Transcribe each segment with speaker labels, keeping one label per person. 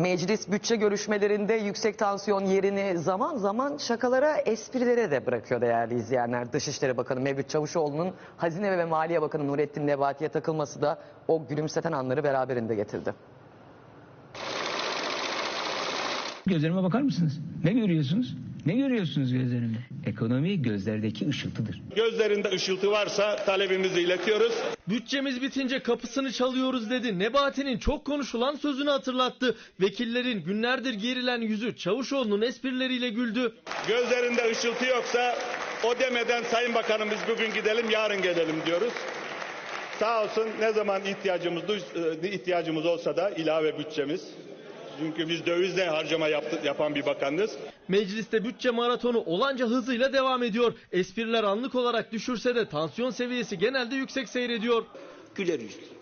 Speaker 1: Meclis bütçe görüşmelerinde yüksek tansiyon yerini zaman zaman şakalara, esprilere de bırakıyor değerli izleyenler. Dışişleri Bakanı Mevlüt Çavuşoğlu'nun Hazine ve Maliye Bakanı Nurettin Nebati'ye takılması da o gülümseten anları beraberinde getirdi.
Speaker 2: Gözlerime bakar mısınız? Ne görüyorsunuz? Ne görüyorsunuz gözlerimde? Ekonomi gözlerdeki ışıltıdır.
Speaker 3: Gözlerinde ışıltı varsa talebimizi iletiyoruz.
Speaker 4: Bütçemiz bitince kapısını çalıyoruz dedi. Nebati'nin çok konuşulan sözünü hatırlattı. Vekillerin günlerdir gerilen yüzü Çavuşoğlu'nun esprileriyle güldü.
Speaker 3: Gözlerinde ışıltı yoksa o demeden Sayın Bakanımız bugün gidelim yarın gelelim diyoruz. Sağ olsun ne zaman ihtiyacımız e, ihtiyacımız olsa da ilave bütçemiz. Çünkü biz dövizle harcama yaptı, yapan bir bakanız.
Speaker 4: Mecliste bütçe maratonu olanca hızıyla devam ediyor. Espriler anlık olarak düşürse de tansiyon seviyesi genelde yüksek seyrediyor.
Speaker 5: güler yüzlü.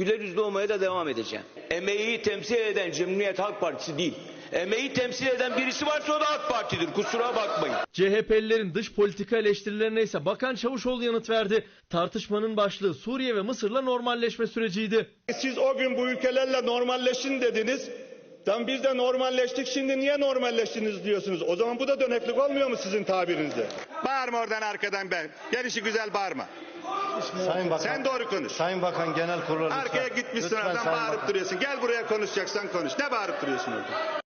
Speaker 5: Güler yüzlü olmaya da devam edeceğim. Emeği temsil eden Cumhuriyet Halk Partisi değil. Emeği temsil eden birisi varsa o da AK Parti'dir. Kusura bakmayın.
Speaker 4: CHP'lilerin dış politika eleştirilerine ise Bakan Çavuşoğlu yanıt verdi. Tartışmanın başlığı Suriye ve Mısır'la normalleşme süreciydi.
Speaker 3: Siz o gün bu ülkelerle normalleşin dediniz. Tam biz de normalleştik şimdi niye normalleştiniz diyorsunuz. O zaman bu da döneklik olmuyor mu sizin tabirinizde? Bağırma oradan arkadan ben. Gelişi güzel bağırma.
Speaker 6: Sayın Bakan,
Speaker 3: Sen doğru konuş.
Speaker 6: Sayın Bakan genel kurulu.
Speaker 3: Arkaya gitmişsin
Speaker 6: Lütfen
Speaker 3: oradan
Speaker 6: Sayın
Speaker 3: bağırıp
Speaker 6: Bakan.
Speaker 3: duruyorsun. Gel buraya konuşacaksan konuş. Ne bağırıp duruyorsun orada?